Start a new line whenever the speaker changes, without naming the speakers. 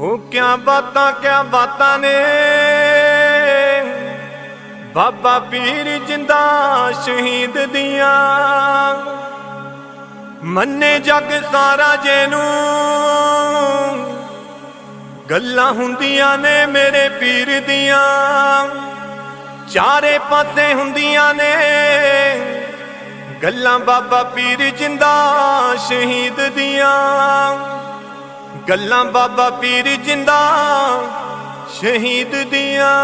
ਹੋ ਕਿਆ ਬਾਤਾਂ ਕਿਆ ਬਾਤਾਂ ਨੇ? ਬਾਬਾ ਪੀਰ ਜਿੰਦਾ ਸ਼ਹੀਦ ਦੀਆਂ। ਮੰਨੇ ਜਗ ਸਾਰਾ ਜੇਨੂੰ। ਗੱਲਾਂ ਹੁੰਦੀਆਂ ਨੇ ਮੇਰੇ ਪੀਰ ਦੀਆਂ। ਚਾਰੇ ਪਾਸੇ ਹੁੰਦੀਆਂ ਨੇ। ਗੱਲਾਂ ਬਾਬਾ ਪੀਰ ਜਿੰਦਾ ਸ਼ਹੀਦ ਦੀਆਂ। ਗੱਲਾਂ ਬਾਬਾ ਪੀਰ ਜਿੰਦਾ ਸ਼ਹੀਦ ਦੀਆਂ।